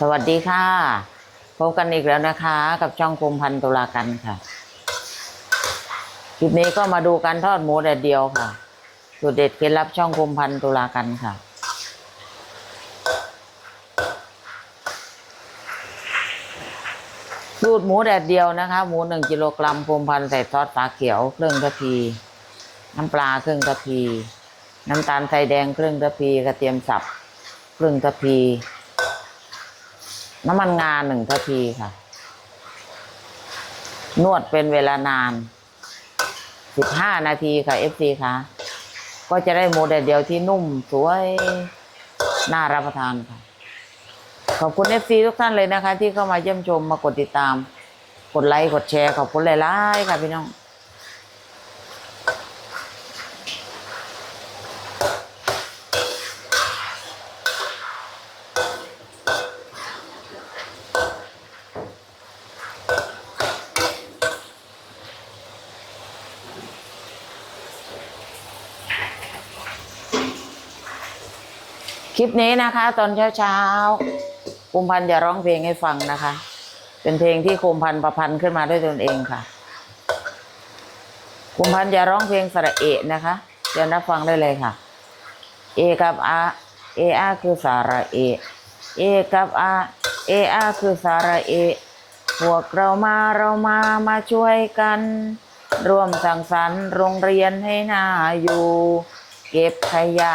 สวัสดีค่ะ พบกันอีกแล้วนะคะ กับช่องคมพันตุลากันค่ะคลิปนี้ก็มาดูการทอดหมูแดดเดียวค่ะสูตรเด็ดเคล็ดลับช่องคมพันตุลากันค่ะ สูตรหมูแดดเดียวนะคะ หมูหนึ่งกิโลกรัมพรมพันธ์ใส่ซอสฝาเขียวครึ่งกะพีน้ำปลาครึ่งกะพีน้ำตาลใส่แดงครึ่งกะพีกระเทียมสับครึ่งกะพี น้ำมันงาหนึ่งกะพีค่ะ นวดเป็นเวลานานสิบห้านาทีค่ะเอฟซีค่ะ ก็จะได้หมูแดดเดียวที่นุ่มสวย น่ารับประทานค่ะ ขอบคุณเอฟซีทุกท่านเลยนะคะ ที่เข้ามาเยี่ยมชมมากดติดตาม กดไลค์ กดแชร์ ขอบคุณหลายๆค่ะพี่น้อง คลิปนี้นะคะ ตอนเช้าๆคุมพันธ์จะร้องเพลงให้ฟังนะคะ เป็นเพลงที่คุมพันธ์ประพันธ์ขึ้นมาด้วยตนเองค่ะคุมพันธ์จะร้องเพลงสระเอะนะคะเดี๋ยวรับฟังได้เลยค่ะ เอกับอาเออาคือสระเอะเอกับอาเออาคือสระเอะพวกเรามาเรามามาช่วยกัน ร่วมสังสรรค์โรงเรียนให้น่าอยู่ เก็บขยะ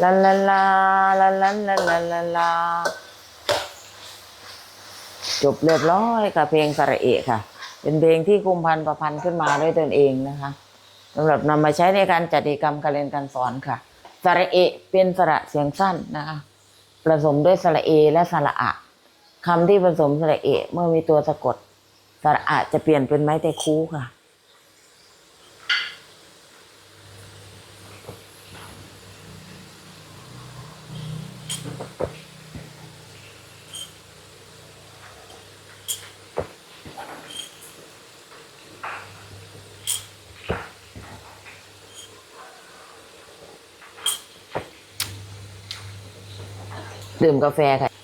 ลาลาลาลาลาลาลาลาลาจบเรียบร้อยกับเพลงสระเอะค่ะ เป็นเพลงที่กุมพันประพันธ์ขึ้นมาด้วยตนเองนะคะสำหรับนำมาใช้ในการจัดกิจกรรมการเรียนการสอนค่ะสระเอะเป็นสระเสียงสั้นนะคะผสมด้วยสระเอและสระอะคำที่ผสมสระเอะเมื่อมีตัวสะกดสระอาจจะเปลี่ยนเป็นไม้แต่คูค่ะ ดื่มกาแฟค่ะ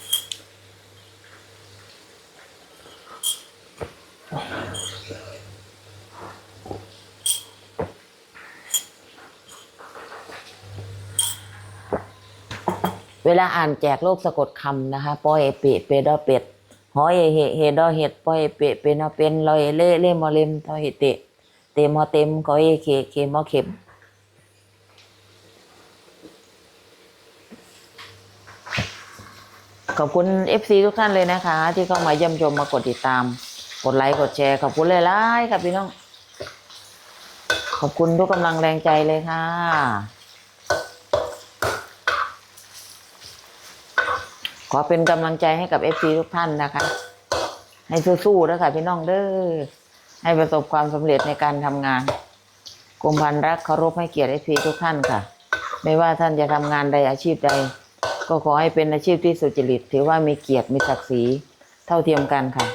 เวลาอ่านแจกโลกสะกดคำนะคะปอยเปเปดอเป็ดหอยเฮเฮดอเห็ดปอยเปเป็นอเป็นลอยเล่เล่มอเลมทอเฮเตเตมอเต็มขอยเคเคมอเข็มขอบคุณ FC ทุกท่านเลยนะคะ ที่เข้ามาเยี่ยมชมมากดติดตาม กดไลค์กดแชร์ขอบคุณเลยล่ายๆค่ะพี่น้อง ขอบคุณทุกกำลังแรงใจเลยค่ะ ขอเป็นกำลังใจให้กับ FC ทุกท่านนะคะ ให้สู้ๆนะคะพี่น้องเด้อให้ประสบความสำเร็จในการทำงานกรมพันรักเคารพให้เกียรติ FC ทุกท่านค่ะ ไม่ว่าท่านจะทำงานใดอาชีพใด ก็ขอให้เป็นอาชีพที่สุจริต ถือว่ามีเกียรติมีศักดิ์ศรีเท่าเทียมกันค่ะ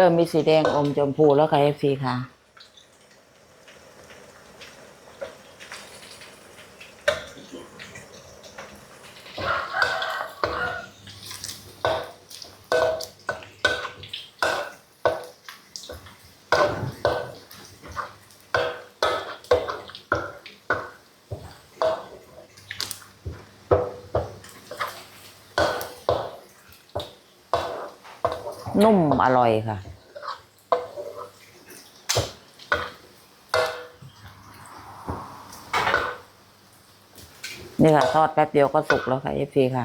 เริ่มมีสีแดงอมชมพูแล้วค่ะเอฟซีค่ะ นุ่มอร่อยค่ะ นี่ค่ะ ทอดแป๊บเดียวก็สุกแล้วค่ะเอฟซีค่ะ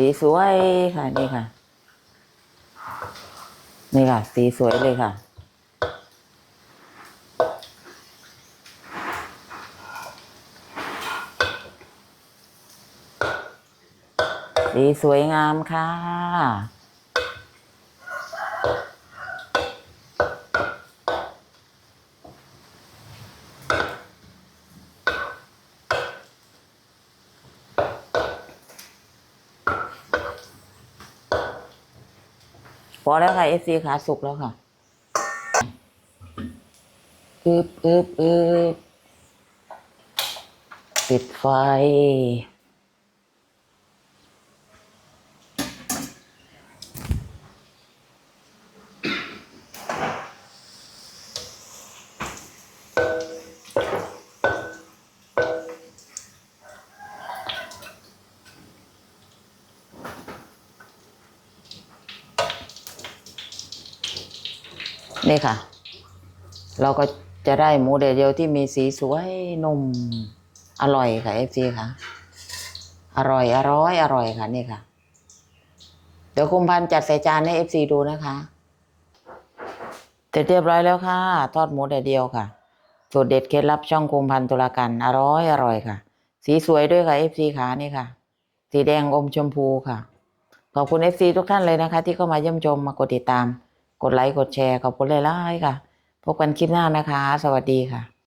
สีสวยค่ะ นี่ค่ะ นี่ค่ะ สีสวยเลยค่ะ สีสวยงามค่ะ อแล้วค่ะเอฟซีขาสุกแล้วค่ะอึบอึบอึบปิดไฟ นี่ค่ะ เราก็จะได้หมูแดดเดียวที่มีสีสวยนุ่มอร่อยค่ะเอฟซีค่ะ อร่อยอร่อยอร่อยค่ะนี่ค่ะ เดี๋ยวคุมพันจัดใส่จานให้เอฟซีดูนะคะเสร็จเรียบร้อยแล้วค่ะ ทอดหมูแดดเดียวค่ะสูตรเด็ดเคล็ดลับช่องคุมพันตุลากันอร่อยอร่อยค่ะ สีสวยด้วยค่ะเอฟซีขานี่ค่ะ สีแดงอมชมพูค่ะ ขอบคุณเอฟซีทุกท่านเลยนะคะ ที่เข้ามาเยี่ยมชมมากดติดตาม กดไลค์กดแชร์ขอบคุณเลยละค่ะ พบกันคลิปหน้านะคะ สวัสดีค่ะ